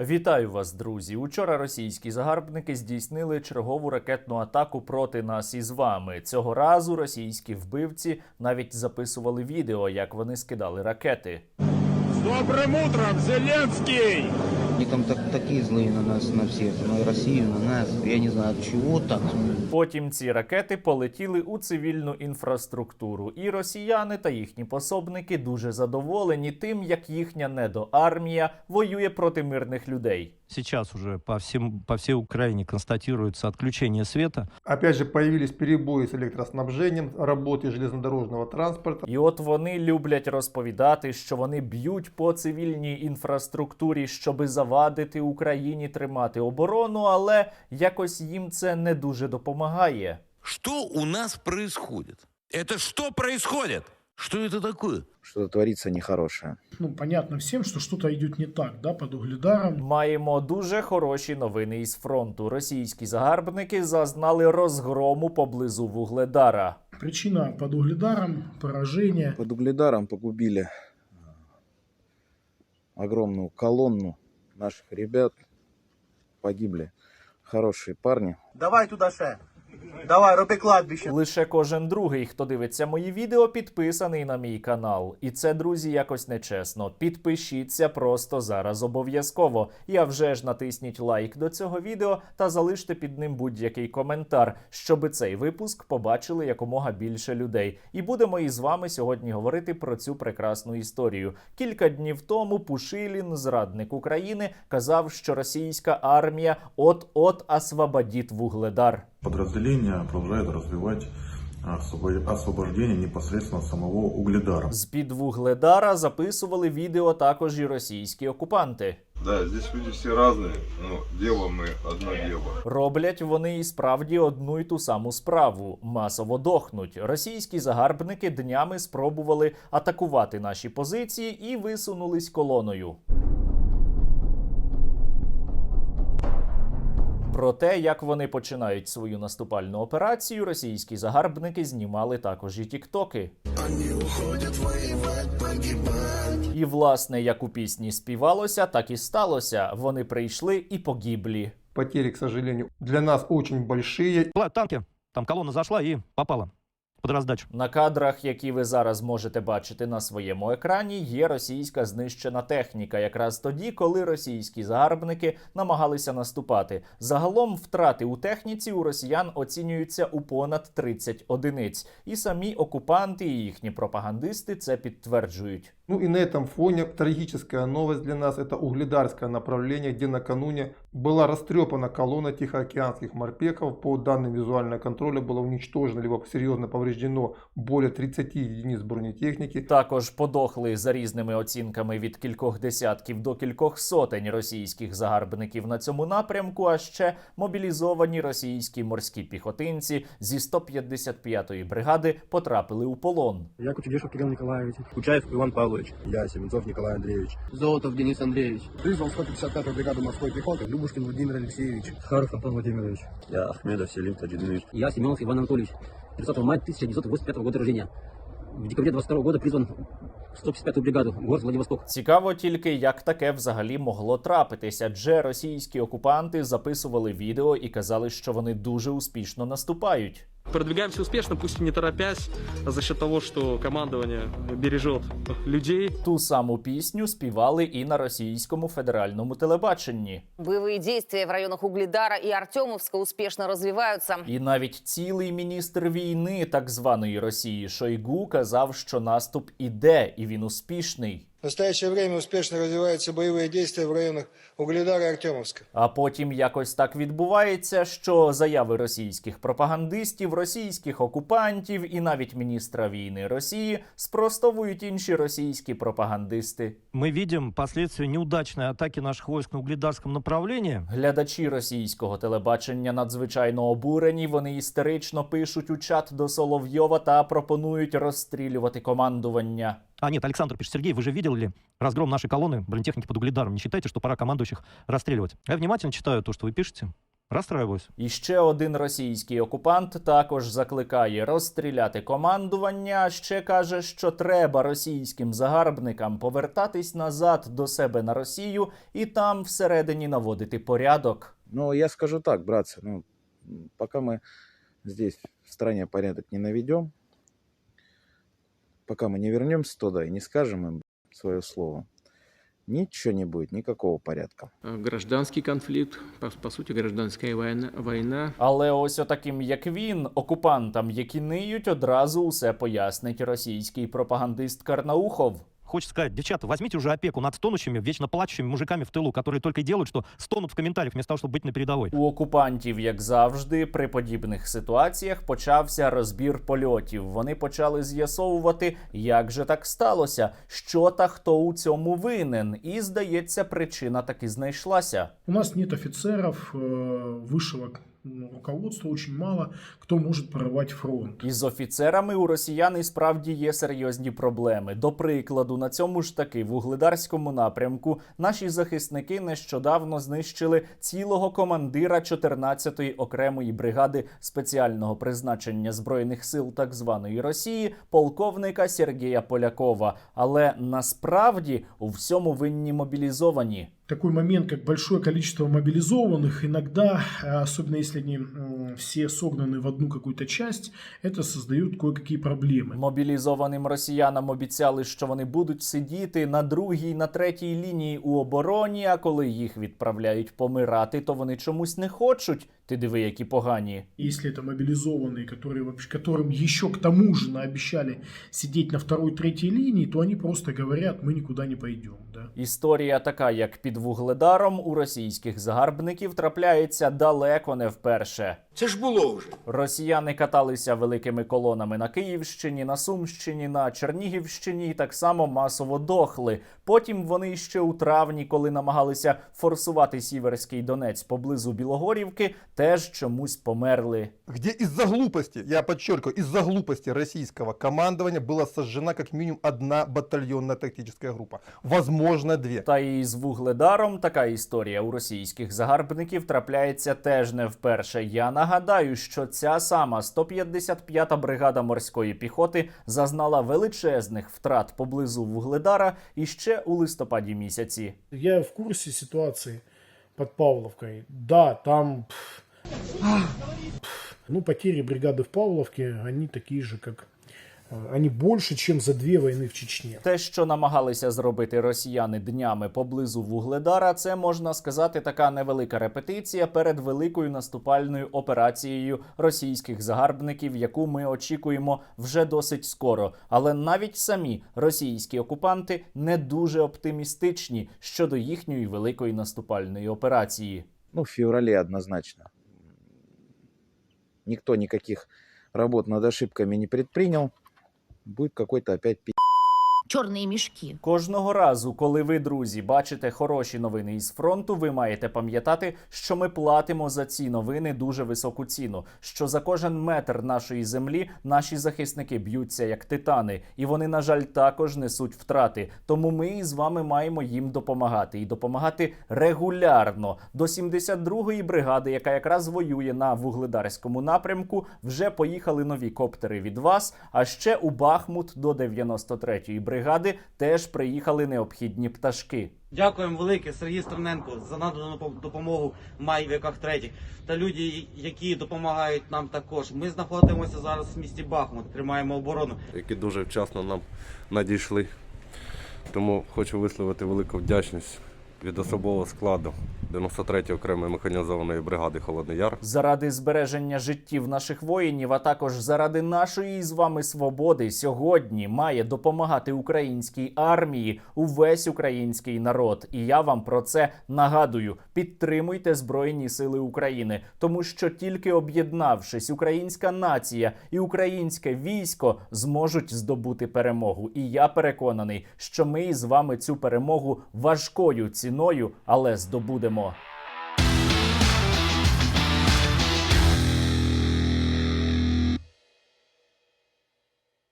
Вітаю вас, друзі! Учора російські загарбники здійснили чергову ракетну атаку проти нас із вами. Цього разу російські вбивці навіть записували відео, як вони скидали ракети. Добрым утром, Зеленский! Они там так, такие злые на нас, на всех, на Россию, на нас. Я не знаю, чого так. Потім ці ракети полетіли у цивільну інфраструктуру, і росіяни та їхні пособники дуже задоволені тим, як їхня недоармія воює проти мирних людей. Сейчас уже по, всем, по всей Украине констатируется отключение света. Опять же появились перебои с электроснабжением, работой железнодорожного транспорта. І от вони люблять розповідати, що вони б'ють по цивільній інфраструктурі, щоби завадити Україні тримати оборону, але якось їм це не дуже допомагає. Что у нас происходит? Это что происходит? Что это такое? Что-то творится нехорошее. ну, понятно всем, что что-то идет не так, да, под угледаром. Маємо дуже хороші новини із фронту. Російські загарбники зазнали розгрому поблизу Вугледара. Причина под угледаром, поражение. Под Угледаром погубили огромную колонну наших ребят. Погибли хорошие парни. Давай туди ще. Давай, роби кладбище. Лише кожен другий, хто дивиться мої відео, підписаний на мій канал. І це, друзі, якось нечесно. Підпишіться просто зараз обов'язково. А вже ж натисніть лайк до цього відео та залиште під ним будь-який коментар, щоб цей випуск побачили якомога більше людей. І будемо із вами сьогодні говорити про цю прекрасну історію. Кілька днів тому Пушилін, зрадник України, казав, що російська армія от-от освободить Вугледар. Подразделение продолжает развивать освобождение непосредственно самого Угледара. З-під Вугледара записували відео також і російські окупанти. Да, здесь люди все разные, но дело мы одно дело. Роблять вони і справді одну й ту саму справу масово дохнуть. Російські загарбники днями спробували атакувати наші позиції і висунулись колоною. Про те, як вони починають свою наступальну операцію, російські загарбники знімали також і тіктоки. І власне, як у пісні співалося, так і сталося. Вони прийшли і погиблі. Потери, к сожалению, для нас очень большие. Танки, там колонна зайшла і попала под раздачу. На кадрах, які ви зараз можете бачити на своєму екрані, є російська знищена техніка, якраз тоді, коли російські загарбники намагалися наступати. Загалом втрати у техніці у росіян оцінюються у понад 30 одиниць, і самі окупанти і їхні пропагандисти це підтверджують. Ну и на этом фоне трагическая новость для нас – это угледарское направление, где накануне была растрепана колонна тихоокеанских морпеков. По данным визуального контроля было уничтожено либо серьезно повреждено более 30 единиц бронетехники. Також подохли за різними оцінками від кількох десятків до кількох сотень російських загарбників на цьому напрямку. А ще мобілізовані російські морські піхотинці зі 155-ї бригади потрапили у полон. Я Кутюбешев Кирилл Николаевич. Кучаев Иван Павлович. Я Семенцов Николай Андреевич. Золотов Денис Андреевич. Призвал 155-ю бригаду морской пехоты. Любушкин Владимир Алексеевич. Харов Антон Владимирович. Я Ахмедов Селим Таджидинович. Я Семенов Иван Анатольевич. 30 мая 1985 года рождения. В декабре 22 года призван в 155-ю бригаду, город Владивосток. Цікаво тільки, як таке взагалі могло трапитися, адже російські окупанти записували відео і казали, що вони дуже успішно наступають. Продвигаемся успешно, пусть и не торопясь, за счет того, что командование бережет людей. Ту саму пісню співали і на російському федеральному телебаченні. Боевые действия в районах Угледара и Артемовска успешно развиваются. І навіть цілий міністр війни так званої Росії Шойгу казав, що наступ іде, і він успішний. В настоящее время успешно развиваются боевые действия в районах Угледара и Артемовска. А потім якось так відбувається, що заяви російських пропагандистів, російських окупантів і навіть міністра війни Росії спростовують інші російські пропагандисти. Мы видим последствия неудачной атаки наших войск на угледарском направлении. Глядачі російського телебачення надзвичайно обурені. Вони істерично пишуть у чат до Соловйова та пропонують розстрілювати командування. А нет, Александр пишет, Сергей, вы же видели разгром нашей колонны бронетехники под угледаром? Не считаете, что пора командующих расстреливать? Я внимательно читаю то, что вы пишете. Расстраиваюсь. І ще один російський окупант також закликає розстріляти командування. а Ще каже, що треба російським загарбникам повертатись назад до себе на Росію і там всередині наводити порядок. Ну, я скажу так, братцы, ну, м, пока мы здесь в стране порядок не наведем, пока мы не вернемся туда и не скажем им свое слово, ничего не будет, никакого порядка. Гражданський Гражданский конфликт, по, по сути, гражданская война, война. Але ось отаким, як він, окупантам, які ниють, одразу усе пояснить російський пропагандист Карнаухов Хочется сказать, девчата, возьмите уже опеку над стонущими, вечно плачущими мужиками в тылу, которые только и делают, что стонут в комментариях вместо того, чтобы быть на передовой. У окупантів, як завжди, при подібних ситуаціях почався розбір польотів. Вони почали з'ясовувати, як же так сталося, що та хто у цьому винен. І здається, причина таки знайшлася. У нас нет офицеров э, высшего ну, руководства, очень мало кто может прорвать фронт. Із офіцерами у росіян і справді є серйозні проблеми. До прикладу, на цьому ж таки в угледарському напрямку наші захисники нещодавно знищили цілого командира 14-ї окремої бригади спеціального призначення збройних сил так званої Росії, полковника Сергія Полякова. Але насправді у всьому винні мобілізовані Такой момент, как большое количество мобилизованных, иногда, э, особенно если они м, все согнаны в одну какую-то часть, это создает кое-какие проблемы. Мобілізованим росіянам обіцяли, що вони будуть сидіти на другій, на третій лінії у обороні. А коли їх відправляють помирати, то вони чомусь не хочуть. Ти диви, які погані. Если это мобилизованные, которые, вообще- которым еще к тому же наобещали сидеть на второй, третьей линии, то они просто говорят, мы никуда не пойдем. Да? Історія така, як під вугледаром у російських загарбників трапляється далеко не вперше. Це ж було вже. Росіяни каталися великими колонами на Київщині, на Сумщині, на Чернігівщині і так само масово дохли. Потім вони ще у травні, коли намагалися форсувати Сіверський Донець поблизу Білогорівки, теж чомусь померли. где из-за глупости, я подчеркиваю, из-за глупости российского командования была сожжена как минимум одна батальонная тактическая группа. Возможно, две. Та і з вугледаром така історія у російських загарбників трапляється теж не вперше. Я нагадаю, що ця сама 155-та бригада морської піхоти зазнала величезних втрат поблизу вугледара і ще у листопаді місяці. Я в курсі ситуації под Павловкою. Да, там... ну, потери бригади в Павловке, они такие ж, как... э, Они больше, чем за две войны в Чечне. Те, що намагалися зробити росіяни днями поблизу вугледара, це можна сказати така невелика репетиція перед великою наступальною операцією російських загарбників, яку ми очікуємо вже досить скоро. Але навіть самі російські окупанти не дуже оптимістичні щодо їхньої великої наступальної операції. Ну, в феврале однозначно. Никто никаких работ над ошибками не предпринял. Будет какой-то опять пи***. Черные мешки. Кожного разу, коли ви, друзі, бачите хороші новини із фронту, ви маєте пам'ятати, що ми платимо за ці новини дуже високу ціну. Що за кожен метр нашої землі наші захисники б'ються як титани, і вони, на жаль, також несуть втрати. Тому ми з вами маємо їм допомагати і допомагати регулярно. До 72-ї бригади, яка якраз воює на вугледарському напрямку, вже поїхали нові коптери від вас. А ще у Бахмут до 93-ї бригади теж приїхали необхідні пташки. Дякуємо велике Сергій Стерненко за надану допомогу Майвіках третіх та люди, які допомагають нам також. Ми знаходимося зараз в місті Бахмут, тримаємо оборону. Які дуже вчасно нам надійшли. Тому хочу висловити велику вдячність від особового складу 93-ї окремої механізованої бригади Холодний Яр. Заради збереження життів наших воїнів, а також заради нашої з вами свободи, сьогодні має допомагати українській армії увесь український народ. І я вам про це нагадую: підтримуйте Збройні Сили України, тому що тільки об'єднавшись, українська нація і українське військо зможуть здобути перемогу. І я переконаний, що ми з вами цю перемогу важкою ціною, але здобудемо.